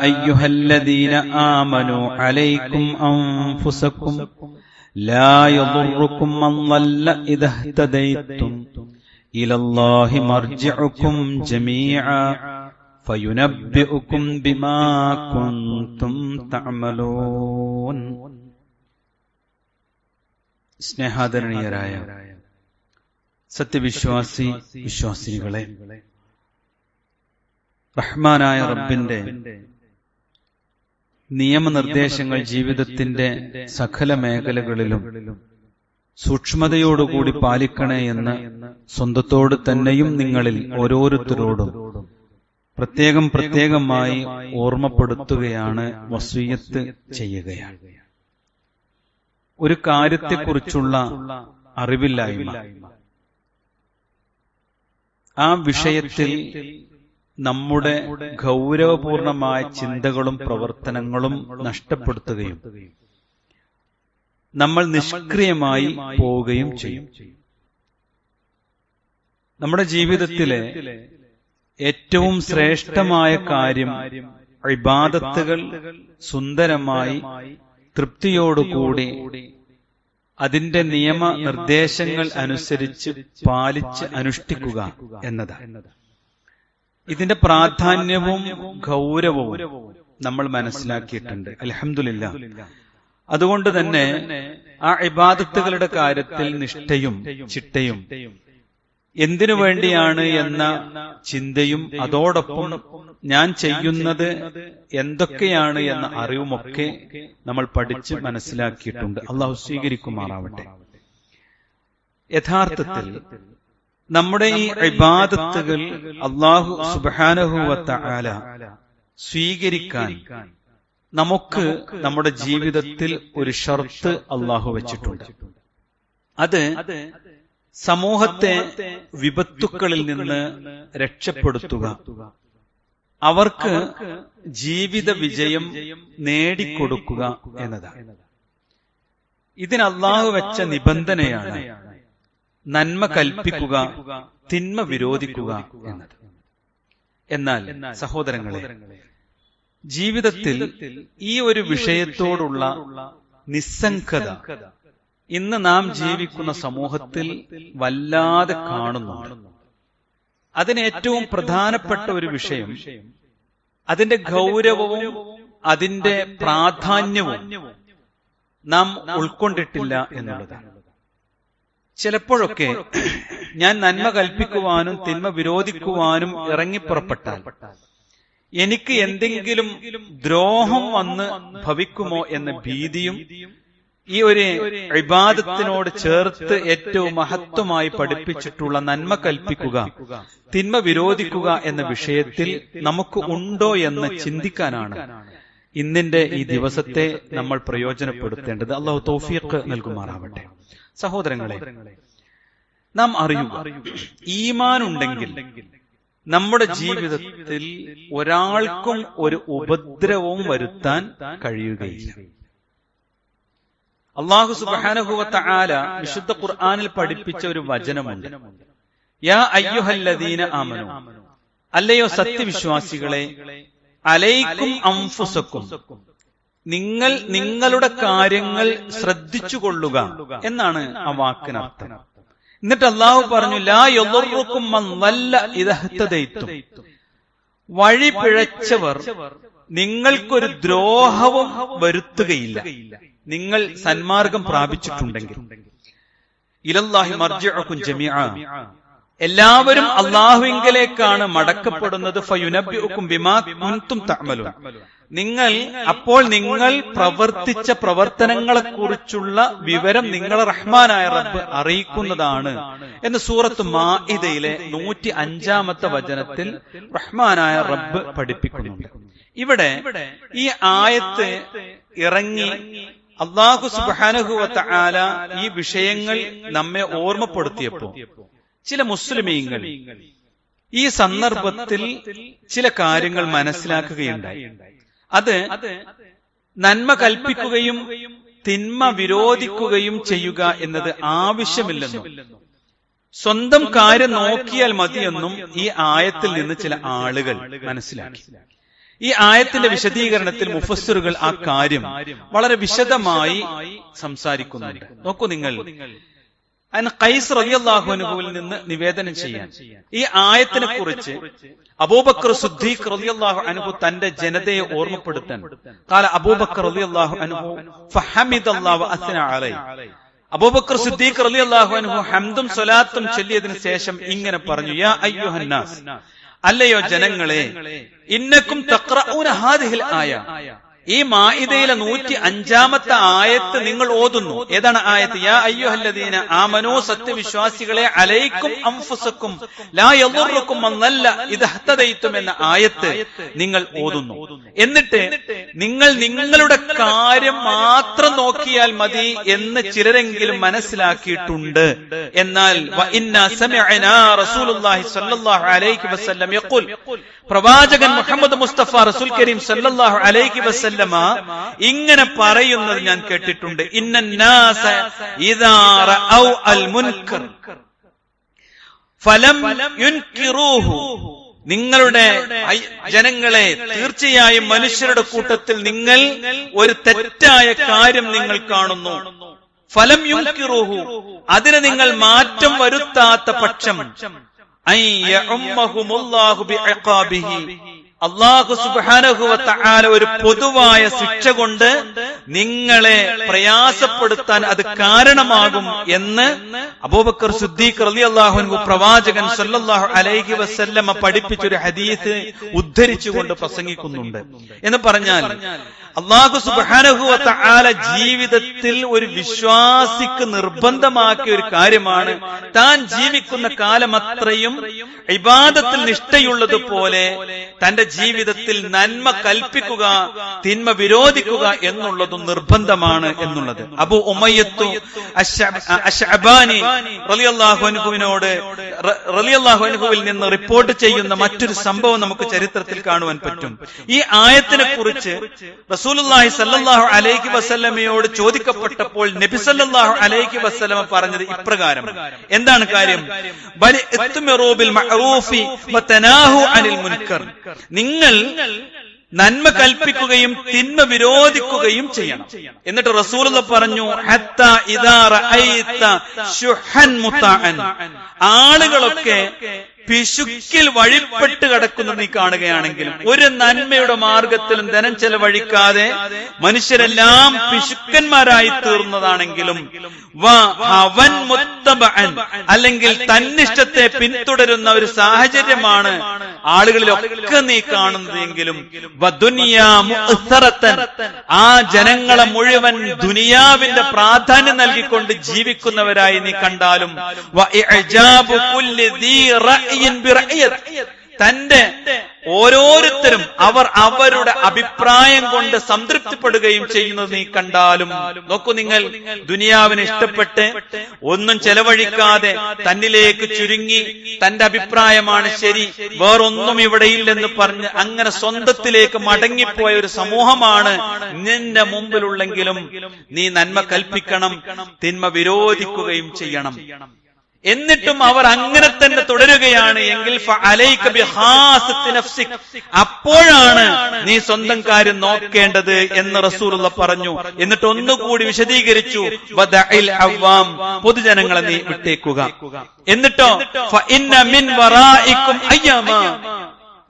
أيها الذين آمنوا عليكم أنفسكم لا يضركم من ضل إذا اهتديتم إلى الله مرجعكم جميعا فينبئكم بما كنتم تعملون സ്നേഹാദരണീയരായ സത്യവിശ്വാസി വിശ്വാസിനികളെ റഹ്മാനായ റബ്ബിന്റെ നിയമനിർദ്ദേശങ്ങൾ ജീവിതത്തിന്റെ സകല മേഖലകളിലും സൂക്ഷ്മതയോടുകൂടി പാലിക്കണേ എന്ന് സ്വന്തത്തോട് തന്നെയും നിങ്ങളിൽ ഓരോരുത്തരോടും പ്രത്യേകം പ്രത്യേകമായി ഓർമ്മപ്പെടുത്തുകയാണ് വസൂയത്ത് ചെയ്യുകയാണ്. ഒരു കാര്യത്തെക്കുറിച്ചുള്ള അറിവില്ലായ്മ. ആ വിഷയത്തിൽ നമ്മുടെ ഗൗരവപൂർണമായ ചിന്തകളും പ്രവർത്തനങ്ങളും നഷ്ടപ്പെടുത്തുകയും നമ്മൾ നിഷ്ക്രിയമായി പോവുകയും ചെയ്യും. നമ്മുടെ ജീവിതത്തിലെ ഏറ്റവും ശ്രേഷ്ഠമായ കാര്യം ഇബാദത്തുകൾ സുന്ദരമായി തൃപ്തിയോടുകൂടി അതിന്റെ നിയമ നിർദ്ദേശങ്ങൾ അനുസരിച്ച് പാലിച്ച് അനുഷ്ഠിക്കുക എന്നതാണ്. ഇതിന്റെ പ്രാധാന്യവും ഗൗരവവും നമ്മൾ മനസ്സിലാക്കിയിട്ടുണ്ട്. അലഹമില്ല അതുകൊണ്ട് തന്നെ ആ ഇബാദത്തുകളുടെ കാര്യത്തിൽ നിഷ്ഠയും ചിട്ടയും എന്തിനു വേണ്ടിയാണ് എന്ന ചിന്തയും അതോടൊപ്പം ഞാൻ ചെയ്യുന്നത് എന്തൊക്കെയാണ് എന്ന അറിവുമൊക്കെ നമ്മൾ പഠിച്ച് മനസ്സിലാക്കിയിട്ടുണ്ട്. അള്ളാഹു സ്വീകരിക്കുമാറാവട്ടെ. യഥാർത്ഥത്തിൽ നമ്മുടെ ഈ ഇബാദത്തുകൾ അള്ളാഹു സുബാനഹുവത്ത ആല സ്വീകരിക്കാൻ നമുക്ക് നമ്മുടെ ജീവിതത്തിൽ ഒരു ഷർത്ത് അള്ളാഹു വെച്ചിട്ടുണ്ട്. അത് സമൂഹത്തെ വിപത്തുക്കളിൽ നിന്ന് രക്ഷപ്പെടുത്തുക. അവർക്ക് ജീവിത വിജയം നേടിക്കൊടുക്കുക എന്നതാണ്. ഇതിന് അള്ളാഹു വെച്ച നിബന്ധനയാണ് നന്മ കൽപ്പിക്കുക തിന്മ വിരോധിക്കുക എന്നത്. എന്നാൽ സഹോദരങ്ങളെ ജീവിതത്തിൽ ഈ ഒരു വിഷയത്തോടുള്ള നിസ്സംഗത ഇന്ന് നാം ജീവിക്കുന്ന സമൂഹത്തിൽ വല്ലാതെ കാണുന്നുണ്ട്. അതിന് ഏറ്റവും പ്രധാനപ്പെട്ട ഒരു വിഷയം അതിന്റെ ഗൗരവവും അതിന്റെ പ്രാധാന്യവും നാം ഉൾക്കൊണ്ടിട്ടില്ല എന്നുള്ളതാണ്. ചിലപ്പോഴൊക്കെ ഞാൻ നന്മ കൽപ്പിക്കുവാനും തിന്മ വിരോധിക്കുവാനും ഇറങ്ങിപ്പുറപ്പെട്ടാൽ എനിക്ക് എന്തെങ്കിലും ദ്രോഹം വന്ന് ഭവിക്കുമോ എന്ന ഭീതിയും ഈ ഒരു വിവാദത്തിനോട് ചേർത്ത് ഏറ്റവും മഹത്വമായി പഠിപ്പിച്ചിട്ടുള്ള നന്മ കൽപ്പിക്കുക. തിന്മ വിരോധിക്കുക എന്ന വിഷയത്തിൽ നമുക്ക് ഉണ്ടോ എന്ന് ചിന്തിക്കാനാണ്. ഇന്നിന്റെ ഈ ദിവസത്തെ നമ്മൾ പ്രയോജനപ്പെടുത്തേണ്ടത്. അള്ളാഹു തോഫിയക്ക് നൽകുമാറാവട്ടെ. സഹോദരങ്ങളെ നാം അറിയുക ഈമാൻ ഉണ്ടെങ്കിൽ നമ്മുടെ ജീവിതത്തിൽ ഒരാൾക്കും ഒരു ഉപദ്രവവും വരുത്താൻ കഴിയുകയില്ല. അള്ളാഹു സുബാനുഭവത്ത ആല വിശുദ്ധ ഖുർആാനിൽ പഠിപ്പിച്ച ഒരു വചനമുണ്ട്. യാ അയ്യുഹല്ലദീന ആമനു. അല്ലയോ സത്യവിശ്വാസികളെ അലൈക്കും അംഫുസക്കും. നിങ്ങൾ നിങ്ങളുടെ കാര്യങ്ങൾ ശ്രദ്ധിച്ചു കൊള്ളുക എന്നാണ് ആ വാക്കിനർത്ഥം. എന്നിട്ട് അള്ളാഹു പറഞ്ഞു ലാ യൊറുക്കും വല്ല ഇതഹത്തതയ്ത്തും വഴി പിഴച്ചവർ നിങ്ങൾക്കൊരു ദ്രോഹവും വരുത്തുകയില്ല. നിങ്ങൾ സന്മാർഗം പ്രാപിച്ചിട്ടുണ്ടെങ്കിൽ. ഇലല്ലാഹി മർജിഅക്കും ജമീഅ എല്ലാവരും അള്ളാഹുവിങ്കലേക്കാണ് മടക്കപ്പെടുന്നത്. നിങ്ങൾ അപ്പോൾ നിങ്ങൾ പ്രവർത്തിച്ച പ്രവർത്തനങ്ങളെ കുറിച്ചുള്ള വിവരം നിങ്ങളെ റഹ്മാനായ റബ്ബ് അറിയിക്കുന്നതാണ്. എന്ന് സൂറത്ത് മാഇദയിലെ നൂറ്റി അഞ്ചാമത്തെ വചനത്തിൽ റഹ്മാനായ റബ്ബ് പഠിപ്പിക്കുന്നുണ്ട്. ഇവിടെ ഈ ആയത്ത് ഇറങ്ങി അള്ളാഹു സുബാനഹുവത്ത ആല ഈ വിഷയങ്ങൾ നമ്മെ ഓർമ്മപ്പെടുത്തിയപ്പോ ചില മുസ്ലിമീങ്ങൾ ഈ സന്ദർഭത്തിൽ ചില കാര്യങ്ങൾ മനസ്സിലാക്കുകയുണ്ടായി. അത് നന്മ കൽപ്പിക്കുകയും തിന്മ വിരോധിക്കുകയും ചെയ്യുക എന്നത് ആവശ്യമില്ലെന്നും സ്വന്തം കാര്യം നോക്കിയാൽ മതിയെന്നും ഈ ആയത്തിൽ നിന്ന് ചില ആളുകൾ മനസ്സിലാക്കി. ഈ ആയത്തിന്റെ വിശദീകരണത്തിൽ മുഫസ്സറുകൾ ആ കാര്യം വളരെ വിശദമായി സംസാരിക്കുന്നുണ്ട്. നോക്കൂ നിങ്ങൾ അതിന് കൈസ് റലിയല്ലാഹുനുഹുവിൽ നിന്ന് നിവേദനം ചെയ്യാൻ. ഈ ആയത്തിനെ കുറിച്ച് അബൂബക്കർ സുദ്ദീഖ് റളിയല്ലാഹു അൻഹു തന്റെ ജനതയെ ഓർമ്മപ്പെടുത്താൻ. കാല അബൂബക്കർ റളിയല്ലാഹു അൻഹു ഫഹമിദല്ലാഹു അസ്ന അലൈ. അബൂബക്കർ സിദ്ദീഖ് റളിയല്ലാഹു അൻഹു ഹംദും സ്വലാത്തും ചൊല്ലിയതിനു ശേഷം ഇങ്ങനെ പറഞ്ഞു യാ അയ്യുഹന്നാസ് അല്ലയോ ജനങ്ങളെ ഇന്നക്കും തഖ്റഊന ഹാദിഹിൽ ആയ. ഈ മാഇദയിലെ നൂറ്റി അഞ്ചാമത്തെ ആയത്ത് നിങ്ങൾ ഓതുന്നു. ഏതാണ് ആയത്ത്? യാ അയ്യുഹല്ലദീന ആമനോ സത്യവിശ്വാസികളെ അലയിക്കും അംഫുസക്കും ലാ മന്നല്ല ഇത് ഹത്തതയിത്തും എന്ന ആയത്ത് നിങ്ങൾ ഓതുന്നു. എന്നിട്ട് നിങ്ങൾ നിങ്ങളുടെ കാര്യം മാത്രം നോക്കിയാൽ മതി എന്ന് ചിലരെങ്കിലും മനസ്സിലാക്കിയിട്ടുണ്ട്. എന്നാൽ പ്രവാചകൻ മുഹമ്മദ് മുസ്തഫ റസൂൽ കരീം സല്ലാഹു അലൈഹി വസല്ലമ ഇങ്ങനെ പറയുന്നത് ഞാൻ കേട്ടിട്ടുണ്ട്. ഇന്നു ഫലം നിങ്ങളുടെ ജനങ്ങളെ തീർച്ചയായും മനുഷ്യരുടെ കൂട്ടത്തിൽ നിങ്ങൾ ഒരു തെറ്റായ കാര്യം നിങ്ങൾ കാണുന്നു. ഫലം യുക്കിറൂഹു അതിന് നിങ്ങൾ മാറ്റം വരുത്താത്ത പക്ഷം. അള്ളാഹു സുബാനഹുവത്ത ഒരു പൊതുവായ ശിക്ഷ കൊണ്ട് നിങ്ങളെ പ്രയാസപ്പെടുത്താൻ അത് കാരണമാകും എന്ന് അബൂബക്കർ സുദ്ദീഖ് അലി അൻഹു പ്രവാചകൻ സല്ലാഹു അലൈഹി വസല്ലമ പഠിപ്പിച്ചൊരു ഹദീസ് ഉദ്ധരിച്ചുകൊണ്ട് പ്രസംഗിക്കുന്നുണ്ട്. എന്ന് പറഞ്ഞാൽ അള്ളാഹു സുബാനഹുവത്ത ആല ജീവിതത്തിൽ ഒരു വിശ്വാസിക്ക് നിർബന്ധമാക്കിയ ഒരു കാര്യമാണ്. താൻ ജീവിക്കുന്ന കാലം അത്രയും ഇബാദത്തിൽ നിഷ്ഠയുള്ളതുപോലെ തന്റെ ജീവിതത്തിൽ നന്മ കൽപ്പിക്കുക തിന്മ വിരോധിക്കുക എന്നുള്ളതും നിർബന്ധമാണ് എന്നുള്ളത്. അബു ഉമയ്യത്തു അഷബാനി റളിയല്ലാഹു അൻഹുവിൽ നിന്ന് റിപ്പോർട്ട് ചെയ്യുന്ന മറ്റൊരു സംഭവം നമുക്ക് ചരിത്രത്തിൽ കാണുവാൻ പറ്റും. ഈ ആയത്തിനെ കുറിച്ച് റസൂലുള്ളാഹി സല്ലല്ലാഹു അലൈഹി വസല്ലമയോട് ചോദിക്കപ്പെട്ടപ്പോൾ നബി സല്ലല്ലാഹു അലൈഹി വസല്ലമ പറഞ്ഞത് ഇപ്രകാരം. എന്താണ് കാര്യം? നിങ്ങൾ നന്മ കൽപ്പിക്കുകയും തിന്മ വിരോധിക്കുകയും ചെയ്യണം. എന്നിട്ട് റസൂലുള്ള പറഞ്ഞു ആളുകളൊക്കെ പിശുക്കിൽ വഴിപ്പെട്ട് കിടക്കുന്നത് നീ കാണുകയാണെങ്കിലും ഒരു നന്മയുടെ മാർഗത്തിലും ധനം ചെലവഴിക്കാതെ മനുഷ്യരെല്ലാം പിശുക്കന്മാരായി തീർന്നതാണെങ്കിലും വ ഹവൻ മുത്തബഅൻ അല്ലെങ്കിൽ തന്നിഷ്ടത്തെ പിന്തുടരുന്ന ഒരു സാഹചര്യമാണ് ആളുകളിലൊക്കെ നീ കാണുന്നതെങ്കിലും. ആ ജനങ്ങളെ മുഴുവൻ ദുനിയാവിന്റെ പ്രാധാന്യം നൽകിക്കൊണ്ട് ജീവിക്കുന്നവരായി നീ കണ്ടാലും. തന്റെ ഓരോരുത്തരും അവർ അവരുടെ അഭിപ്രായം കൊണ്ട് സംതൃപ്തിപ്പെടുകയും ചെയ്യുന്നത് നീ കണ്ടാലും. നോക്കൂ നിങ്ങൾ ദുനിയാവിനെ ഇഷ്ടപ്പെട്ട് ഒന്നും ചെലവഴിക്കാതെ തന്നിലേക്ക് ചുരുങ്ങി തന്റെ അഭിപ്രായമാണ് ശരി. വേറൊന്നും ഇവിടെയില്ലെന്ന് പറഞ്ഞ് അങ്ങനെ സ്വന്തത്തിലേക്ക് മടങ്ങിപ്പോയ ഒരു സമൂഹമാണ് നിന്റെ മുമ്പിലുള്ളെങ്കിലും നീ നന്മ കൽപ്പിക്കണം തിന്മ വിരോധിക്കുകയും ചെയ്യണം. എന്നിട്ടും അവർ അങ്ങനെ തന്നെ തുടരുകയാണ്. എങ്കിൽ. അപ്പോഴാണ് നീ സ്വന്തം കാര്യം നോക്കേണ്ടത് എന്ന് റസൂലുള്ള പറഞ്ഞു. എന്നിട്ട് ഒന്നുകൂടി വിശദീകരിച്ചു. പൊതുജനങ്ങളെ നീ വിട്ടേക്കുക. എന്നിട്ടോ?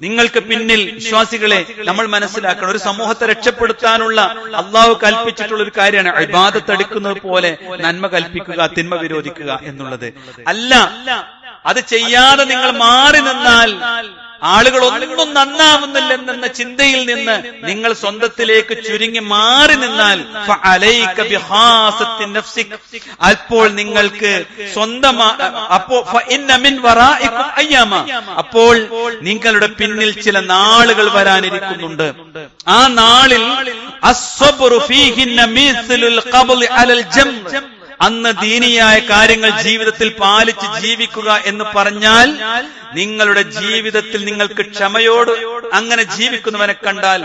നിങ്ങൾക്ക് പിന്നിൽ വിശ്വാസികളെ നമ്മൾ മനസ്സിലാക്കണം. ഒരു സമൂഹത്തെ രക്ഷപ്പെടുത്താനുള്ള അള്ളാഹു കൽപ്പിച്ചിട്ടുള്ള ഒരു കാര്യമാണ് അഭിബാധത്തെടുക്കുന്നത് പോലെ നന്മ കൽപ്പിക്കുക തിന്മ വിരോധിക്കുക എന്നുള്ളത്. അല്ല അത് ചെയ്യാതെ നിങ്ങൾ മാറി നിന്നാൽ ആളുകൾ ഒന്നും നന്നാവുന്നില്ലെന്ന ചിന്തയിൽ നിന്ന് നിങ്ങൾ സ്വന്തത്തിലേക്ക് ചുരുങ്ങി മാറി നിന്നാൽ. അപ്പോൾ നിങ്ങൾക്ക് സ്വന്തമാ അപ്പോ ഫഇന്ന മിൻ വറായിക്കും അയ്യാമ. അപ്പോൾ നിങ്ങളുടെ പിന്നിൽ ചില നാളുകൾ വരാനിരിക്കുന്നുണ്ട്. ആ നാളിൽ അന്ന് ദീനിയായ കാര്യങ്ങൾ ജീവിതത്തിൽ പാലിച്ച് ജീവിക്കുക എന്ന് പറഞ്ഞാൽ നിങ്ങളുടെ ജീവിതത്തിൽ നിങ്ങൾക്ക് ക്ഷമയോട് അങ്ങനെ ജീവിക്കുന്നവനെ കണ്ടാൽ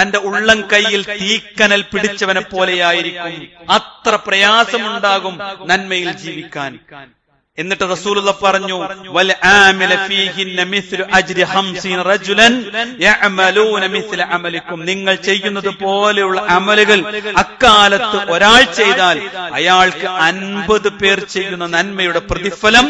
തന്റെ ഉള്ളം കയ്യിൽ തീക്കനൽ പിടിച്ചവനെ പോലെയായിരിക്കും. അത്ര പ്രയാസമുണ്ടാകും നന്മയിൽ ജീവിക്കാൻ. എന്നിട്ട് റസൂലുള്ള പറഞ്ഞു വൽ ആമില അജ്രി റജുലൻ യഅമലൂന അമലിക്കും. നിങ്ങൾ ചെയ്യുന്നത് പോലെയുള്ള അമലുകൾ അക്കാലത്ത് ഒരാൾ ചെയ്താൽ അയാൾക്ക് അൻപത് പേർ ചെയ്യുന്ന നന്മയുടെ പ്രതിഫലം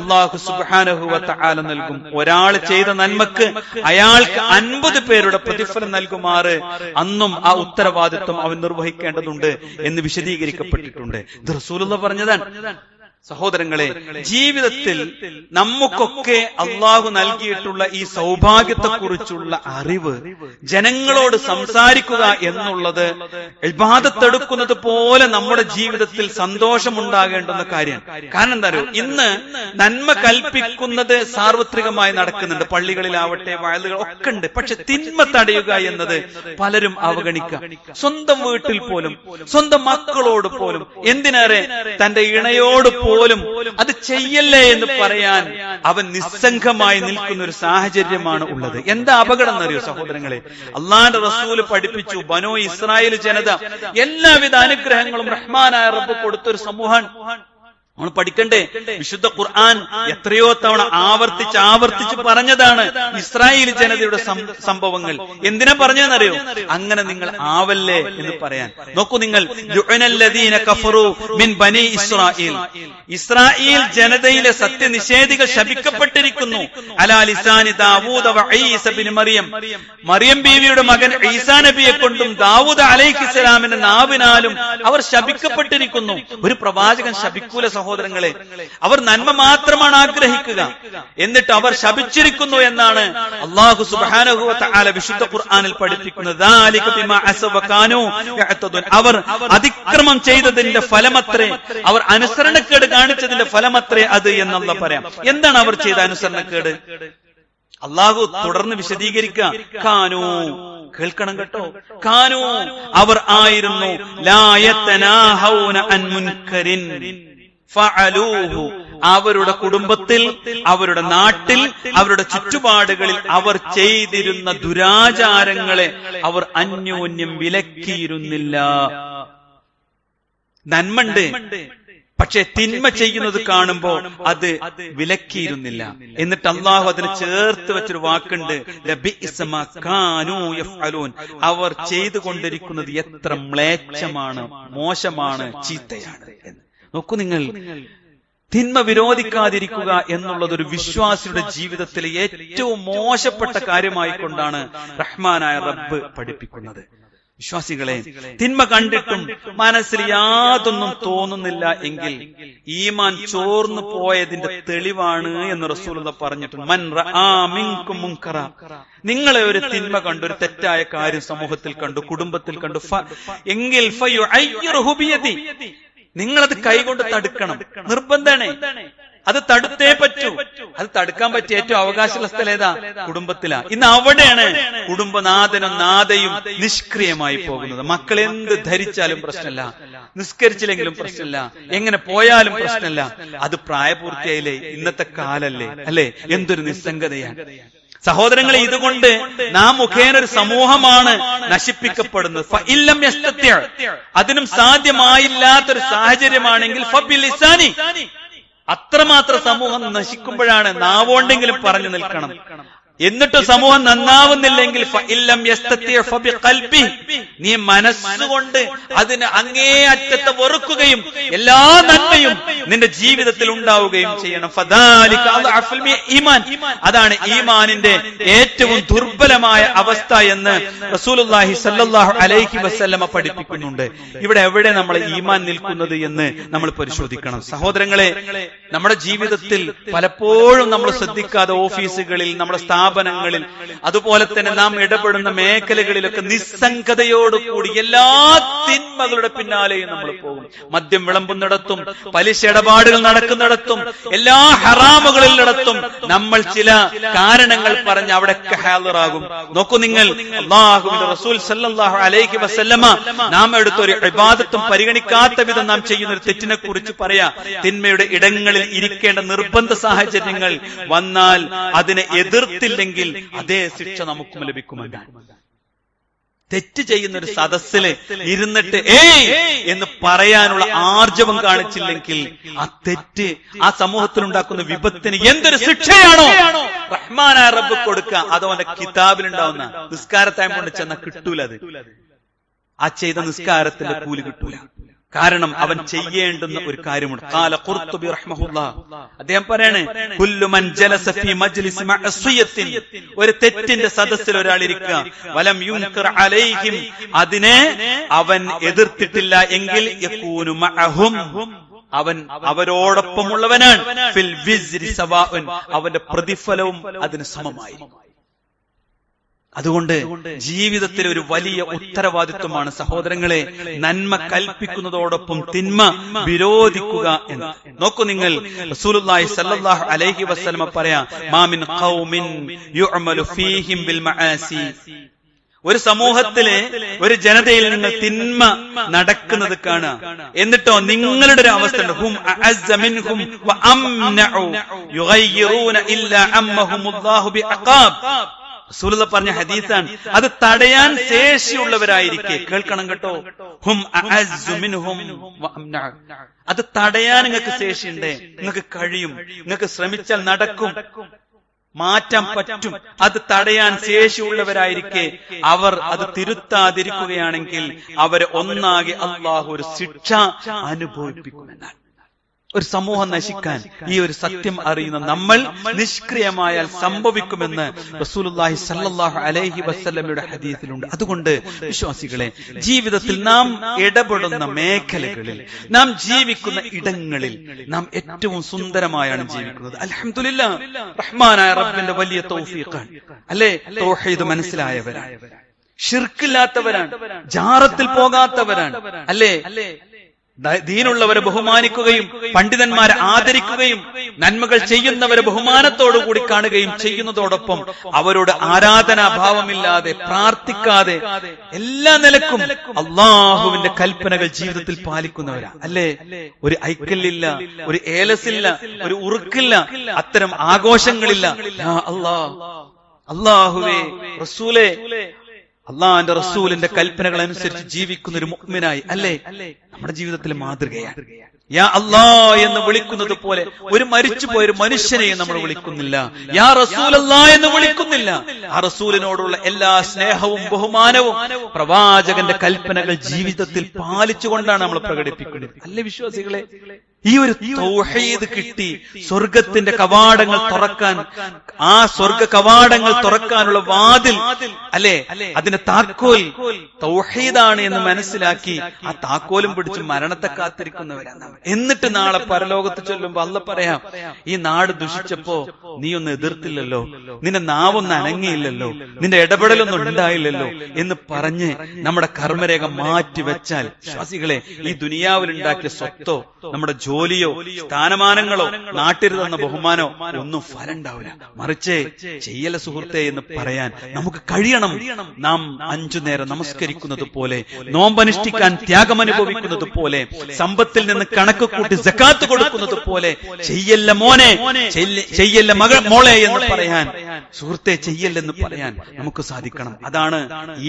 അള്ളാഹു സുബ്ഹാനഹു വതആല നൽകും. ഒരാൾ ചെയ്ത നന്മക്ക് അയാൾക്ക് അൻപത് പേരുടെ പ്രതിഫലം നൽകുമാറ്. അന്നും ആ ഉത്തരവാദിത്വം അവൻ നിർവഹിക്കേണ്ടതുണ്ട് എന്ന് വിശദീകരിക്കപ്പെട്ടിട്ടുണ്ട്. ഇത് റസൂലുള്ള പറഞ്ഞതാണ്. സഹോദരങ്ങളെ ജീവിതത്തിൽ നമുക്കൊക്കെ അള്ളാഹു നൽകിയിട്ടുള്ള ഈ സൗഭാഗ്യത്തെക്കുറിച്ചുള്ള അറിവ് ജനങ്ങളോട് സംസാരിക്കുക എന്നുള്ളത് ഇബാദത്തെടുക്കുന്നത് പോലെ നമ്മുടെ ജീവിതത്തിൽ സന്തോഷമുണ്ടാകേണ്ടുന്ന കാര്യമാണ് കാരണം എന്താ പറയുക ഇന്ന് നന്മ കൽപ്പിക്കുന്നത് സാർവത്രികമായി നടക്കുന്നുണ്ട്. പള്ളികളിലാവട്ടെ വയലുകൾ ഒക്കെ ഉണ്ട്. പക്ഷെ തിന്മ തടയുക എന്നത് പലരും അവഗണിക്കുക സ്വന്തം വീട്ടിൽ പോലും സ്വന്തം മക്കളോട് പോലും എന്തിനേറെ തന്റെ ഇണയോട് പോലും അത് ചെയ്യല്ലേ എന്ന് പറയാൻ അവൻ നിസ്സംഗമായി നിൽക്കുന്ന ഒരു സാഹചര്യമാണ് ഉള്ളത്. എന്താ അപകടം എന്നറിയോ സഹോദരങ്ങളെ? അള്ളാന്റെ റസൂൽ പഠിപ്പിച്ചു ബനോ ഇസ്രായേൽ ജനത. എല്ലാവിധ അനുഗ്രഹങ്ങളും റഹ്മാനായ റബ്ബ് കൊടുത്തൊരു സമൂഹം. നമ്മൾ പഠിക്കണ്ടേ? വിശുദ്ധ ഖുർആൻ എത്രയോ തവണ ആവർത്തിച്ച് ആവർത്തിച്ച് പറഞ്ഞതാണ് ഇസ്രായേൽ ജനതയുടെ സംഭവങ്ങൾ. എന്തിനാ പറഞ്ഞതെന്നറിയോ? അങ്ങനെ നിങ്ങൾ ആവല്ലേ എന്ന് പറയാൻ. നോക്കൂ നിങ്ങൾ. മിൻ ബനി ഇസ്രായേൽ. ഇസ്രായേൽ ജനതയിലെ സത്യനിഷേധികൾ ശപിക്കപ്പെട്ടിരിക്കുന്നു. അലാ ലിസാനി ദാവൂദ മറിയം. മറിയം ബീവിയുടെ മകൻ ഈസാ നബിയെ കൊണ്ടും ദാവൂദ് അലൈഹിസ്സലാമിന്റെ നാവിനാലും അവർ ശപിക്കപ്പെട്ടിരിക്കുന്നു. ഒരു പ്രവാചകൻ ശപിക്കൂല സഹോദരങ്ങളെ അവർ നന്മ മാത്രമാണ് ആഗ്രഹിക്കുക. എന്നിട്ട് അവർ ശപിച്ചിരിക്കുന്നു എന്നാണ് അള്ളാഹു തആല വിശുദ്ധ ഖുർആനിൽ പഠിപ്പിക്കുന്നത്. അവർ അതിക്രമം ചെയ്തതിന്റെ ഫലമത്രേ അവർ അനുസരണക്കേട് കാണിച്ചതിന്റെ ഫലമത്രേ അത് എന്നുള്ള പറയാം. എന്താണ് അവർ ചെയ്ത അനുസരണക്കേട്? അള്ളാഹു തുടർന്ന് വിശദീകരിക്കുക. കേൾക്കണം കേട്ടോ. കാനു. അവർ ആയിരുന്നു ലായത്തനാഹൗന അൻ മുൻകരിൻ. ഫഅലൂഹു. അവരുടെ കുടുംബത്തിൽ അവരുടെ നാട്ടിൽ അവരുടെ ചുറ്റുപാടുകളിൽ അവർ ചെയ്തിരുന്ന ദുരാചാരങ്ങളെ അവർ അന്യോന്യം വിലക്കിയിരുന്നില്ല. നന്മണ്ട്. പക്ഷെ തിന്മ ചെയ്യുന്നത് കാണുമ്പോ അത് വിലക്കിയിരുന്നില്ല. എന്നിട്ട് അള്ളാഹു അതിന് ചേർത്ത് വെച്ചൊരു വാക്കുണ്ട്. അവർ ചെയ്തുകൊണ്ടിരിക്കുന്നത് എത്ര മ്ലേച്ഛമാണ് മോശമാണ് ചീത്തയാണ് എന്ന്. നോക്കൂ നിങ്ങൾ. തിന്മ വിരോധിക്കാതിരിക്കുക എന്നുള്ളത് ഒരു വിശ്വാസിയുടെ ജീവിതത്തിലെ ഏറ്റവും മോശപ്പെട്ട കാര്യമായി കൊണ്ടാണ് റഹ്മാനായ റബ്ബ് പഠിപ്പിക്കുന്നത്. വിശ്വാസികളെ തിന്മ കണ്ടിട്ടും മനസ്സിൽ യാതൊന്നും തോന്നുന്നില്ല എങ്കിൽ ഈമാൻ ചോർന്നു പോയതിന്റെ തെളിവാണ് എന്ന് റസൂലുള്ള പറഞ്ഞിട്ടുണ്ട്. മൻ മുൻകറ. നിങ്ങളെ ഒരു തിന്മ കണ്ടു ഒരു തെറ്റായ കാര്യം സമൂഹത്തിൽ കണ്ടു കുടുംബത്തിൽ കണ്ടു. എങ്കിൽ. നിങ്ങളത് കൈകൊണ്ട് തടുക്കണം. നിർബന്ധമാണ്. അത് തടുത്തേ പറ്റൂ. അത് തടുക്കാൻ പറ്റിയ ഏറ്റവും അവകാശമുള്ള സ്ഥലം ഏതാ? കുടുംബത്തിലാ. ഇന്ന് അവിടെയാണ് കുടുംബനാഥനും നാഥയും നിഷ്ക്രിയമായി പോകുന്നത്. മക്കൾ എന്ത് ധരിച്ചാലും പ്രശ്നമല്ല. നിസ്കരിച്ചില്ലെങ്കിലും പ്രശ്നമില്ല. എങ്ങനെ പോയാലും പ്രശ്നമില്ല. അത് പ്രായപൂർത്തിയായില്ലേ? ഇന്നത്തെ കാലല്ലേ? അല്ലെ? എന്തൊരു നിസ്സംഗതയാണ്. സഹോദരങ്ങളെ ഇതുകൊണ്ട് നാം മുഖേന ഒരു സമൂഹമാണ് നശിപ്പിക്കപ്പെടുന്നത്. ഇല്ലം. അതിനും സാധ്യമായില്ലാത്തൊരു സാഹചര്യമാണെങ്കിൽ അത്രമാത്രം സമൂഹം നശിക്കുമ്പോഴാണ് നാവോണ്ടെങ്കിലും പറഞ്ഞു നിൽക്കണം. എന്നിട്ട് സമൂഹം നന്നാവുന്നില്ലെങ്കിൽ. നീ മനസ്സുകൊണ്ട് അതിന് അങ്ങേ അറ്റത്തെ വെറുക്കുകയും എല്ലാ നന്മയും നിന്റെ ജീവിതത്തിൽ ഉണ്ടാവുകയും ചെയ്യണം. ഈമാൻ. അതാണ് ഈമാനിന്റെ ഏറ്റവും ദുർബലമായ അവസ്ഥ എന്ന് റസൂലുള്ളാഹി സല്ലല്ലാഹു അലൈഹി വസ്ല്ലമ പഠിപ്പിക്കുന്നുണ്ട്. ഇവിടെ എവിടെ നമ്മൾ ഈമാൻ നിൽക്കുന്നത് എന്ന് നമ്മൾ പരിശോധിക്കണം. സഹോദരങ്ങളെ നമ്മുടെ ജീവിതത്തിൽ പലപ്പോഴും നമ്മൾ ശ്രദ്ധിക്കാതെ ഓഫീസുകളിൽ നമ്മുടെ സ്ഥാപനങ്ങളിൽ അതുപോലെ തന്നെ നാം ഇടപെടുന്ന മേഖലകളിലൊക്കെ നിസ്സംഗതയോടുകൂടി എല്ലാ തിന്മകളുടെ പിന്നാലെയും നമ്മൾ പോകും. മദ്യം വിളമ്പുന്നിടത്തും പലിശ ഇടപാടുകൾ നടക്കുന്നിടത്തും എല്ലാ ഹറാമുകളിൽ നടത്തും നമ്മൾ ചില കാരണങ്ങൾ പറഞ്ഞ് അവിടെ ഹാജറാകും നോക്കൂ നിങ്ങൾ റസൂൽ അലൈഹി വസല്ലമ നാം എടുത്തൊരു ഇബാദത്തും പരിഗണിക്കാത്ത വിധം നാം ചെയ്യുന്ന ഒരു തെറ്റിനെ കുറിച്ച് പറയാ. തിന്മയുടെ ഇടങ്ങളിൽ ഇരിക്കേണ്ട നിർബന്ധ സാഹചര്യങ്ങൾ വന്നാൽ അതിനെ എതിർത്തില്ലെങ്കിൽ അതേ ശിക്ഷ നമുക്കും ലഭിക്കുമെന്നാണ് തെറ്റ് ചെയ്യുന്ന ഒരു സദസ്സിൽ ഇരുന്നിട്ട് ഏയ് എന്ന് പറയാനുള്ള ആർജവം കാണിച്ചില്ലെങ്കിൽ ആ തെറ്റ് ആ സമൂഹത്തിൽ ഉണ്ടാക്കുന്ന വിപത്തിന് എന്തൊരു ശിക്ഷയാണോ? റഹ്മാനായ റബ്ബ് കൊടുക്കുക. അത് അവന്റെ കിതാബിലുണ്ടാവുന്ന നിസ്കാരത്തായം കൊണ്ട് ചെന്ന കിട്ടൂല അത് ആ ചെയ്ത നിസ്കാരത്തിന്റെ കൂലി കിട്ടൂല. കാരണം അവൻ ചെയ്യേണ്ടുന്ന ഒരു കാര്യമുണ്ട്. കാല ഖുർത്തുബി റഹ്മഹുല്ലാ. അദ്ദേഹം പറയാണ് ജലസ ഫീ മജ്ലിസ് മഅസിയത്തിൻ ഒരു തെറ്റിന്റെ സദസ്സിൽ ഒരാൾ ഇരിക്കുക. വലം യുൻകർ അലൈഹിം. അതിനെ അവൻ എതിർത്തിട്ടില്ല എങ്കിൽ യകൂനു മഅഹും. അവൻ അവരോടൊപ്പമുള്ളവനാണ്. ഫിൽ വിസ്രി സവാഉൻ. അവന്റെ പ്രതിഫലവും അതിന് സമമായി. അതുകൊണ്ട് ജീവിതത്തിൽ ഒരു വലിയ ഉത്തരവാദിത്വമാണ് സഹോദരങ്ങളെ നന്മ കൽപ്പിക്കുന്നതോടൊപ്പം തിന്മ വിരോധിക്കുക എന്ന്. നോക്കൂ നിങ്ങൾ റസൂലുള്ളാഹി സല്ലല്ലാഹു അലൈഹി വസല്ലമ പറയാ മാമിൻ ഖൗമിൻ യുഅമലു ഫീഹിം ബിൽ മആസി ഒരു സമൂഹത്തിലെ ഒരു ജനതയിൽ നിങ്ങൾ തിന്മ നടക്കുന്നത് കാണുക. എന്നിട്ടോ നിങ്ങളുടെ ഒരു അവസ്ഥ ഉണ്ട്. ഹും യുഗയ്യിറൂന ഇല്ലാ അമ്മഹുമുല്ലാഹു ബിഅഖാബ് റസൂലുള്ള പറഞ്ഞ ഹദീസാണ്. അത് തടയാൻ ശേഷിയുള്ളവരായിരിക്കെ. കേൾക്കണം കേട്ടോ. ഹും. അത് തടയാൻ നിങ്ങൾക്ക് ശേഷിയുണ്ട്. നിങ്ങൾക്ക് കഴിയും. നിങ്ങൾക്ക് ശ്രമിച്ചാൽ നടക്കും. മാറ്റാൻ പറ്റും. അത് തടയാൻ ശേഷിയുള്ളവരായിരിക്കെ. അവർ അത് തിരുത്താതിരിക്കുകയാണെങ്കിൽ അവരെ ഒന്നാകെ അള്ളാഹു ഒരു ശിക്ഷ അനുഭവിപ്പിക്കുമെന്നാണ്. ഒരു സമൂഹം നശിക്കാൻ ഈ ഒരു സത്യം അറിയുന്ന നമ്മൾ നിഷ്ക്രിയമായാൽ സംഭവിക്കുമെന്ന് റസൂലുള്ളാഹി സല്ലല്ലാഹു അലൈഹി വസല്ലമയുടെ ഹദീസിലുണ്ട്. അതുകൊണ്ട് വിശ്വാസികളെ ജീവിതത്തിൽ നാം ഇടപെടുന്ന മേഖലകളിൽ നാം ജീവിക്കുന്ന ഇടങ്ങളിൽ നാം ഏറ്റവും സുന്ദരമായാണ് ജീവിക്കുന്നത്. അൽഹംദുലില്ലാ. റഹ്മാനായ റബ്ബിന്റെ വലിയ തൗഫീഖാണ്. അല്ലേ? തൗഹീദ് മനസ്സിലായവരാണ്. ഷിർക്കില്ലാത്തവരാണ് ജാറത്തിൽ പോകാത്തവരാണ്. അല്ലേ? ദീനുള്ളവരെ ബഹുമാനിക്കുകയും പണ്ഡിതന്മാരെ ആദരിക്കുകയും നന്മകൾ ചെയ്യുന്നവരെ ബഹുമാനത്തോടുകൂടി കാണുകയും ചെയ്യുന്നതോടൊപ്പം അവരോട് ആരാധനാഭാവമില്ലാതെ പ്രാർത്ഥിക്കാതെ എല്ലാ നിലക്കും അള്ളാഹുവിന്റെ കൽപ്പനകൾ ജീവിതത്തിൽ പാലിക്കുന്നവരാ. അല്ലേ? ഒരു ഐക്കല്ലില്ല ഒരു ഏലസില്ല ഒരു ഉറുക്കില്ല അത്തരം ആഘോഷങ്ങളില്ല. അല്ലാ. അള്ളാഹുവേ റസൂലേ. അള്ളാന്റെ റസൂലിന്റെ കൽപ്പനകൾ അനുസരിച്ച് ജീവിക്കുന്ന ഒരു മുഗ്മിനായി അല്ലേ? നമ്മുടെ ജീവിതത്തിലെ മാതൃകയാണ് യാ അല്ലാ എന്ന് വിളിക്കുന്നത് പോലെ ഒരു മരിച്ചുപോയ ഒരു മനുഷ്യനെയും നമ്മൾ വിളിക്കുന്നില്ല. യാ റസൂലല്ലാ എന്ന് വിളിക്കുന്നില്ല. ആ റസൂലിനോടുള്ള എല്ലാ സ്നേഹവും ബഹുമാനവും പ്രവാചകന്റെ കൽപ്പനകൾ ജീവിതത്തിൽ പാലിച്ചുകൊണ്ടാണ് നമ്മൾ പ്രകടിപ്പിക്കുന്നത്. അല്ല വിശ്വാസികളെ? ഈ ഒരു തൗഹീദ് കിട്ടി. സ്വർഗത്തിന്റെ കവാടങ്ങൾ തുറക്കാൻ ആ സ്വർഗ കവാടങ്ങൾ തുറക്കാനുള്ള വാതിൽ അല്ലെ? അതിന്റെ താക്കോൽ തൗഹീദാണ് എന്ന് മനസ്സിലാക്കി ആ താക്കോലും പിടിച്ച് മരണത്തെ കാത്തിരിക്കുന്നവരാണ്. എന്നിട്ട് നാളെ പരലോകത്ത് ചൊല്ലുമ്പോ അല്ല പറയാം ഈ നാട് ദുഷിച്ചപ്പോ നീ ഒന്ന് എതിർത്തില്ലല്ലോ. നിന്റെ നാവൊന്ന് അനങ്ങിയില്ലല്ലോ. നിന്റെ ഇടപെടലൊന്നും ഉണ്ടായില്ലല്ലോ. എന്ന് പറഞ്ഞ് നമ്മുടെ കർമ്മരേഖ മാറ്റി വെച്ചാൽ ശ്വാസികളെ ഈ ദുനിയാവിൽ ഉണ്ടാക്കിയ സ്വത്തോ നമ്മുടെ ജോലിയോ സ്ഥാനമാനങ്ങളോ നാട്ടിൽ തന്ന ബഹുമാനോ ഒന്നും ഫലം ഉണ്ടാവില്ല മറിച്ച് ചെയ്യല സുഹൃത്തെ എന്ന് പറയാൻ നമുക്ക് കഴിയണം. നാം അഞ്ചു നേരം നമസ്കരിക്കുന്നത് പോലെ നോമ്പനുഷ്ഠിക്കാൻ ത്യാഗം അനുഭവിക്കുന്നത് പോലെ സമ്പത്തിൽ നിന്ന് കണക്ക് കൂട്ടി ജക്കാത്ത് കൊടുക്കുന്നത് പോലെ ചെയ്യല്ല മോനെ ചെയ്യല്ല മകൾ മോളെ എന്ന് പറയാൻ. സുഹൃത്തെ ചെയ്യല്ലെന്ന് പറയാൻ നമുക്ക് സാധിക്കണം. അതാണ്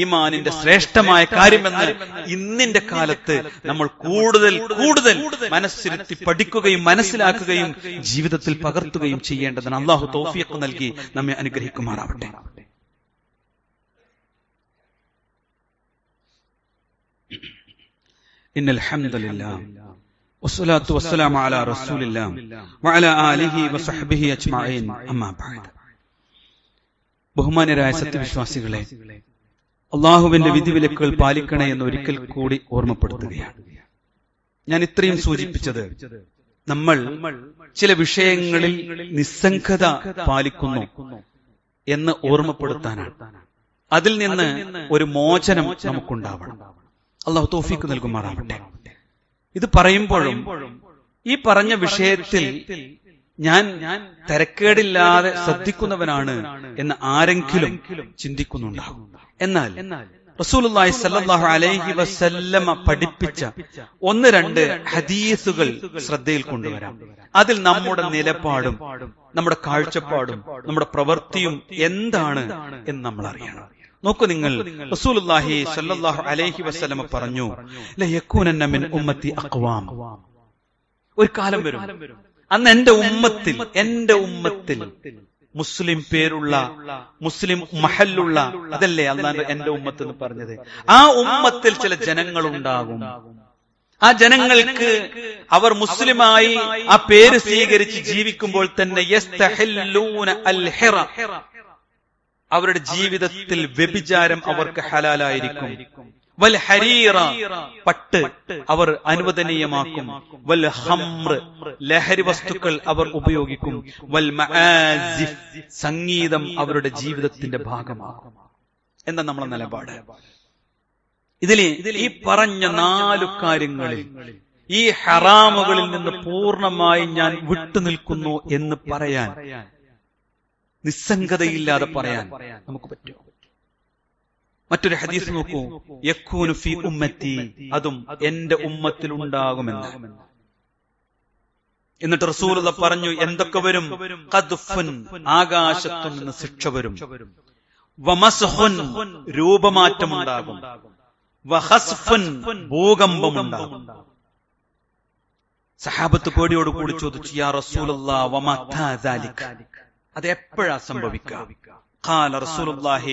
ഈമാനിന്റെ ശ്രേഷ്ഠമായ കാര്യമെന്ന് ഇന്നിന്റെ കാലത്ത് നമ്മൾ കൂടുതൽ കൂടുതൽ മനസ്സിരുത്തി പഠിക്കുകയും മനസ്സിലാക്കുകയും ജീവിതത്തിൽ പകർത്തുകയും ചെയ്യേണ്ടതാണ്. അള്ളാഹു തോഫിയൊക്കെ നൽകി നമ്മെ അനുഗ്രഹിക്കുമാറാവട്ടെ. إن الحمد لله والصلاة والسلام على رسول الله وعلى آله وصحبه أجمعين أما بعد ബഹുമാനരായ സത്യവിശ്വാസികളെ അള്ളാഹുവിന്റെ വിധിവിലക്കുകൾ പാലിക്കണേ എന്ന് ഒരിക്കൽ കൂടി ഓർമ്മപ്പെടുത്തുകയാണ് ഞാൻ ഇത്രയും സൂചിപ്പിച്ചത് നമ്മൾ ചില വിഷയങ്ങളിൽ നിസ്സംഗത പാലിക്കുന്നു എന്ന് ഓർമ്മപ്പെടുത്താനാണ് അതിൽ നിന്ന് ഒരു മോചനം നമുക്കുണ്ടാവണം അള്ളാഹു തോഫീക്ക് നൽകുമാറാവട്ടെ. ഇത് പറയുമ്പോഴും ഈ പറഞ്ഞ വിഷയത്തിൽ ഞാൻ തിരക്കേടില്ലാതെ ശ്രദ്ധിക്കുന്നവനാണ് എന്ന് ആരെങ്കിലും ചിന്തിക്കുന്നുണ്ടാകും. എന്നാൽ റസൂലുള്ളാഹി സല്ലല്ലാഹു അലൈഹി വസല്ലമ പഠിപ്പിച്ച ഒന്ന് രണ്ട് ഹദീസുകൾ ശ്രദ്ധയിൽ കൊണ്ടുവരാം. അതിൽ നമ്മുടെ നിലപാടും നമ്മുടെ കാഴ്ചപ്പാടും നമ്മുടെ പ്രവൃത്തിയും എന്താണ് എന്ന് നമ്മൾ അറിയണം നോക്കൂ നിങ്ങൾ. റസൂലുള്ളാഹി സ്വല്ലല്ലാഹു അലൈഹി വസല്ലം പറഞ്ഞു മിൻ ഉമ്മത്തി അഖ്വാം. ഒരു കാലം വരും. അന്ന് എന്റെ ഉമ്മത്തിൽ എന്റെ ഉമ്മത്തിൽ മുസ്ലിം പേരുള്ള മുസ്ലിം മഹലുള്ള അതല്ലേ അള്ളാന്റെ എന്റെ ഉമ്മത്ത് എന്ന് പറഞ്ഞത്? ആ ഉമ്മത്തിൽ ചില ജനങ്ങൾ ഉണ്ടാകും ആ ജനങ്ങൾക്ക് അവർ മുസ്ലിമായി ആ പേര് സ്വീകരിച്ച് ജീവിക്കുമ്പോൾ തന്നെ. അവരുടെ ജീവിതത്തിൽ വ്യഭിചാരം അവർക്ക് ഹലാലായിരിക്കും. വൽ ഹരീറ പട്ട് അവർ അനുവദനീയമാക്കും. വൽ ഹംറ് ലഹരി വസ്തുക്കൾ അവർ ഉപയോഗിക്കും. വൽ മആസിഫ് സംഗീതം അവരുടെ ജീവിതത്തിന്റെ ഭാഗമാകും. എന്ന നമ്മളെ നിലപാട്. ഇതിലെ ഈ പറഞ്ഞ നാലു കാര്യങ്ങളിൽ ഈ ഹറാമുകളിൽ നിന്ന് പൂർണമായി ഞാൻ വിട്ടുനിൽക്കുന്നു എന്ന് പറയാൻ നിസ്സംഗതയില്ലാതെ പറയാൻ നമുക്ക് പറ്റും മറ്റൊരു ഹദീസ് നോക്കൂ. യക്കൂനു ഫി ഉമ്മത്തി. അതും എന്റെ ഉമ്മത്തിൽ ഉണ്ടാകുമെന്ന് എന്നിട്ട് റസൂലത പറഞ്ഞു എന്തൊക്കെ വരും? ആകാശത്തു നിന്ന് ശിക്ഷ വരും. വമസ്ഹുൻ രൂപമാറ്റമുണ്ടാകും. വഹസ്ഫുൻ ഭൂകമ്പമുണ്ടാകും. സഹാബത്ത് കോടിയോട് കൂടി ചോദിച്ചു യാ റസൂലല്ലാ വമത്താ ദാലിക? അത് എപ്പോഴാ സംഭവിക്കുക قال رسول الله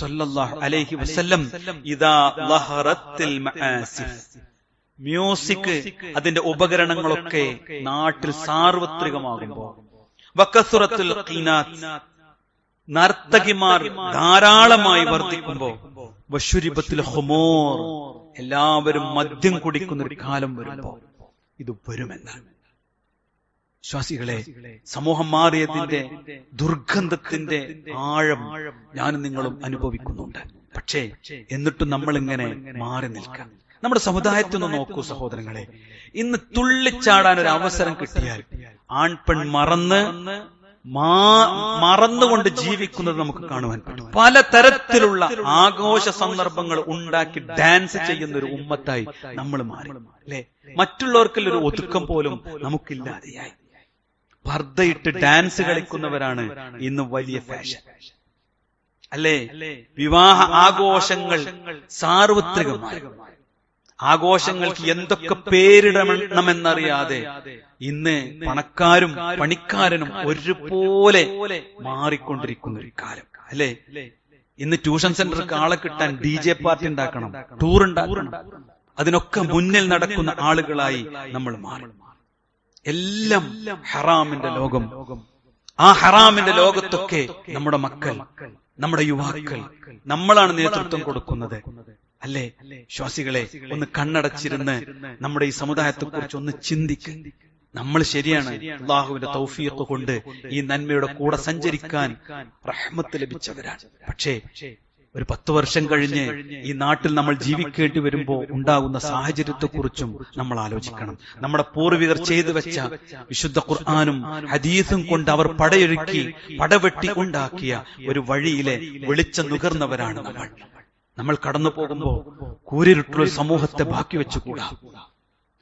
صلى الله عليه وسلم إذا ظهرت المآسف മ്യൂസിക് അതിന്റെ ഉപകരണങ്ങളൊക്കെ നാട്ടിൽ സാർവത്രികമാകുമ്പോ വക്കസുറത്തുൽ ഖീനാത്ത് നർത്തകിമാർ ധാരാളമായി വർദ്ധിക്കുമ്പോ വശുരിപത്തിൽ ഹുമോർ എല്ലാവരും മദ്യം കുടിക്കുന്ന ഒരു കാലം വരുമ്പോ ഇത് വരുമെന്നാണ് വിശ്വാസികളെ സമൂഹം മാറിയതിന്റെ ദുർഗന്ധത്തിന്റെ ആഴം ഞാനും നിങ്ങളും അനുഭവിക്കുന്നുണ്ട്. പക്ഷേ എന്നിട്ടും നമ്മൾ ഇങ്ങനെ മാറി നിൽക്കാം. നമ്മുടെ സമുദായത്തിൽ ഒന്ന് നോക്കൂ സഹോദരങ്ങളെ. ഇന്ന് തുള്ളിച്ചാടാൻ ഒരു അവസരം കിട്ടിയാൽ ആൺപെൺ മറന്ന് മറന്നുകൊണ്ട് ജീവിക്കുന്നത് നമുക്ക് കാണുവാൻ പറ്റും. പല തരത്തിലുള്ള ആഘോഷ സന്ദർഭങ്ങൾ ഉണ്ടാക്കി ഡാൻസ് ചെയ്യുന്ന ഒരു ഉമ്മത്തായി നമ്മൾ മാറി. അല്ലെ? മറ്റുള്ളവർക്കുള്ള ഒരു ഒതുക്കം പോലും നമുക്കില്ലാതെയായി. പർദ്ദയിട്ട് ഡാൻസ് കളിക്കുന്നവരാണ് ഇന്ന് വലിയ ഫാഷൻ അല്ലേ? വിവാഹ ആഘോഷങ്ങൾ സാർവത്രികമായി. ആഘോഷങ്ങൾക്ക് എന്തൊക്കെ പേരിടണമെന്നറിയാതെ ഇന്ന് പണക്കാരും പണിക്കാരനും ഒരുപോലെ മാറിക്കൊണ്ടിരിക്കുന്ന ഒരു കാലം. അല്ലേ? ഇന്ന് ട്യൂഷൻ സെന്റർക്ക് ആളെ കിട്ടാൻ ഡി ജെ പാർട്ടി ഉണ്ടാക്കണം. ടൂർ ഉണ്ടാക്കണം. അതിനൊക്കെ മുന്നിൽ നടക്കുന്ന ആളുകളായി നമ്മൾ മാറി. എല്ലാം ഹറാമിന്റെ ലോകം. ആ ഹറാമിന്റെ ലോകത്തൊക്കെ നമ്മുടെ മക്കൾ നമ്മുടെ യുവാക്കൾ നമ്മളാണ് നേതൃത്വം കൊടുക്കുന്നത്. അല്ലേ? ശ്വാസികളെ ഒന്ന് കണ്ണടച്ചിരുന്ന് നമ്മുടെ ഈ സമുദായത്തെ കുറിച്ച് ഒന്ന് ചിന്തിക്ക്. നമ്മൾ ശരിയാണ് അള്ളാഹുവിന്റെ തൗഫീഖ് കൊണ്ട് ഈ നന്മയുടെ കൂടെ സഞ്ചരിക്കാൻ റഹ്മത്ത് ലഭിച്ചവരാണ്. പക്ഷേ ഒരു പത്ത് വർഷം കഴിഞ്ഞ് ഈ നാട്ടിൽ നമ്മൾ ജീവിക്കേണ്ടി വരുമ്പോൾ ഉണ്ടാകുന്ന സാഹചര്യത്തെക്കുറിച്ചും നമ്മൾ ആലോചിക്കണം. നമ്മുടെ പൂർവികർ ചെയ്തു വെച്ച വിശുദ്ധ ഖുർആാനും ഹദീസും കൊണ്ട് അവർ പടയൊഴുക്കി പടവെട്ടി ഉണ്ടാക്കിയ ഒരു വഴിയിലെ വെളിച്ചം നുകർന്നവരാണ് നമ്മൾ. നമ്മൾ കടന്നു പോകുമ്പോൾ കൂരിരുട്ടുള്ള സമൂഹത്തെ ബാക്കി വെച്ചുകൂടാ?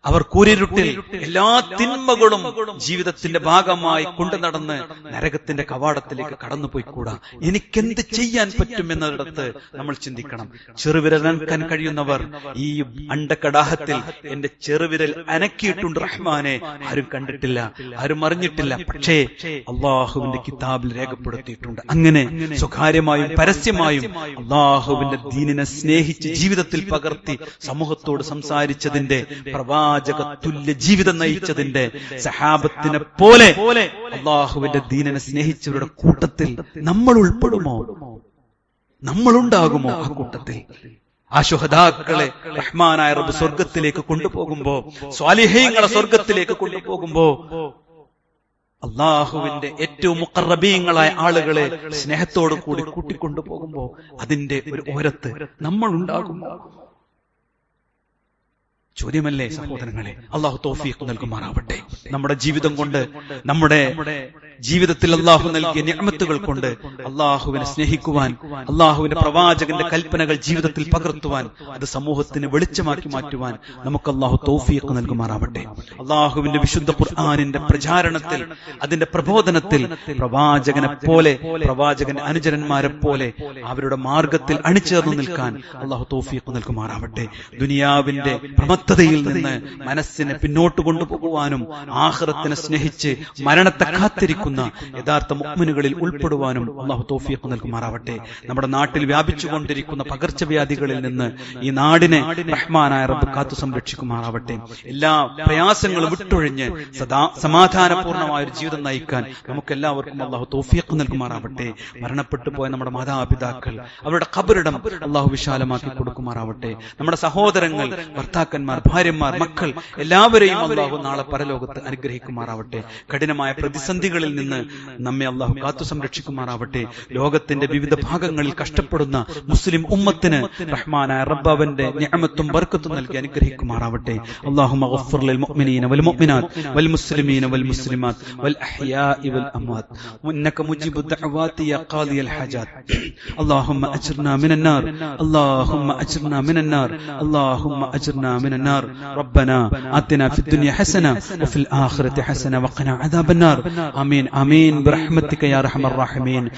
അവർ കൂരിരുട്ടിൽ എല്ലാ തിന്മകളും ജീവിതത്തിന്റെ ഭാഗമായി കൊണ്ടു നടന്ന് നരകത്തിന്റെ കവാടത്തിലേക്ക് കടന്നുപോയിക്കൂടാ? എനിക്കെന്ത് ചെയ്യാൻ പറ്റും പറ്റുമെന്നിടത്ത് നമ്മൾ ചിന്തിക്കണം. ചെറുവിരൽ അനക്കാൻ കഴിയുന്നവർ ഈ അണ്ടക്കടാഹത്തിൽ എന്റെ ചെറുവിരൽ അനക്കിയിട്ടുണ്ട് റഹ്മാനെ. ആരും കണ്ടിട്ടില്ല. ആരും അറിഞ്ഞിട്ടില്ല. പക്ഷേ അള്ളാഹുവിന്റെ കിതാബിൽ രേഖപ്പെടുത്തിയിട്ടുണ്ട്. അങ്ങനെ സ്വകാര്യമായും പരസ്യമായും അള്ളാഹുവിന്റെ ദീനിനെ സ്നേഹിച്ച് ജീവിതത്തിൽ പകർത്തി സമൂഹത്തോട് സംസാരിച്ചതിന്റെ പ്രവാചക തുല്യ ജീവിതം നയിച്ചതിന്റെ സഹാബത്തിനെ പോലെ അള്ളാഹുവിന്റെ ദീനനെ സ്നേഹിച്ചവരുടെ കൂട്ടത്തിൽ നമ്മൾ ഉൾപ്പെടുമോ? നമ്മളുണ്ടാകുമോ ആ കൂട്ടത്തിൽ? ആ ശുഹദാക്കളെ റഹ്മാനായ റബ്ബ് സ്വർഗത്തിലേക്ക് കൊണ്ടുപോകുമ്പോ സ്വാലിഹീങ്ങളെ സ്വർഗത്തിലേക്ക് കൊണ്ടുപോകുമ്പോ അള്ളാഹുവിന്റെ ഏറ്റവും മുക്കറബീങ്ങളായ ആളുകളെ സ്നേഹത്തോടു കൂടി കൂട്ടിക്കൊണ്ടുപോകുമ്പോ അതിന്റെ ഒരു ഓരത്ത് നമ്മൾ ഉണ്ടാകുമോ ചോദ്യമല്ലേ സഹോദരങ്ങളെ? അള്ളാഹു തോഫീഖ് നൽകുമാറാവട്ടെ. നമ്മുടെ ജീവിതം കൊണ്ട് നമ്മുടെ ജീവിതത്തിൽ അള്ളാഹു നൽകിയ നിഅമത്തുകൾ കൊണ്ട് അള്ളാഹുവിനെ സ്നേഹിക്കുവാൻ അള്ളാഹുവിന്റെ പ്രവാചകന്റെ കൽപ്പനകൾ ജീവിതത്തിൽ പകർത്തുവാൻ അത് സമൂഹത്തിന് വെളിച്ചമാക്കി മാറ്റുവാൻ നമുക്ക് അള്ളാഹു തൗഫീഖ് നൽകുമാറാവട്ടെ. അള്ളാഹുവിന്റെ വിശുദ്ധ ഖുർആാനിന്റെ പ്രചാരണത്തിൽ അതിന്റെ പ്രബോധനത്തിൽ പ്രവാചകനെ പോലെ പ്രവാചകന്റെ അനുചരന്മാരെ പോലെ അവരുടെ മാർഗത്തിൽ അണിചേർന്ന് നിൽക്കാൻ അള്ളാഹു തൗഫീഖ് നൽകുമാറാവട്ടെ. ദുനിയാവിന്റെ പ്രമത്തതയിൽ നിന്ന് മനസ്സിനെ പിന്നോട്ട് കൊണ്ടുപോകുവാനും ആഹ്റത്തിനെ സ്നേഹിച്ച് മരണത്തെ കാത്തിരിക്കുന്ന യഥാർത്ഥ മുഗ്മിനുകളിൽ ഉൾപ്പെടുവാനും അള്ളാഹു തൗഫീഖ് നൽകുമാറാവട്ടെ. നമ്മുടെ നാട്ടിൽ വ്യാപിച്ചുകൊണ്ടിരിക്കുന്ന പകർച്ചവ്യാധികളിൽ നിന്ന് ഈ നാടിനെ റഹ്മാനായ റബ്ബ് കാത്തു സംരക്ഷിക്കുമാറാവട്ടെ എല്ലാ പ്രയാസങ്ങളും വിട്ടൊഴിഞ്ഞ് സദാ സമാധാനപൂർണമായ ഒരു ജീവിതം നയിക്കാൻ നമുക്ക് എല്ലാവർക്കും അള്ളാഹു തൗഫീഖ് നൽകുമാറാവട്ടെ. മരണപ്പെട്ടു പോയ നമ്മുടെ മാതാപിതാക്കൾ അവരുടെ ഖബറിടം അള്ളാഹു വിശാലമാക്കി കൊടുക്കുമാറാവട്ടെ. നമ്മുടെ സഹോദരങ്ങൾ ഭർത്താക്കന്മാർ ഭാര്യമാർ മക്കൾ എല്ലാവരെയും അള്ളാഹു നാളെ പരലോകത്ത് അനുഗ്രഹിക്കുമാറാവട്ടെ. കഠിനമായ പ്രതിസന്ധികളിൽ നിന്ന് നമ്മെ അള്ളാഹു കാത്തു സംരക്ഷിക്കുമാറാവട്ടെ ലോകത്തിന്റെ വിവിധ ഭാഗങ്ങളിൽ കഷ്ടപ്പെടുന്ന മുസ്ലിം ഉമ്മത്തിന് റഹ്മാനായ റബ്ബ് അവന്റെ നിഅമത്തും ബർക്കത്തും നൽകി അനുഗ്രഹിക്കുമാറാവട്ടെ اللهم اغفر للمؤمنين والمؤمنات والمسلمين والمسلمات والأحياء والأموات وإنك مجيب الدعوات يا قاضي الحاجات اللهم أجرنا من النار اللهم أجرنا من النار اللهم أجرنا من النار ربنا آتنا في الدنيا حسنة وفي الآخرة حسنة وقنا عذاب النار آمين آمين. آمين. برحمتك يا رحم الراحمين.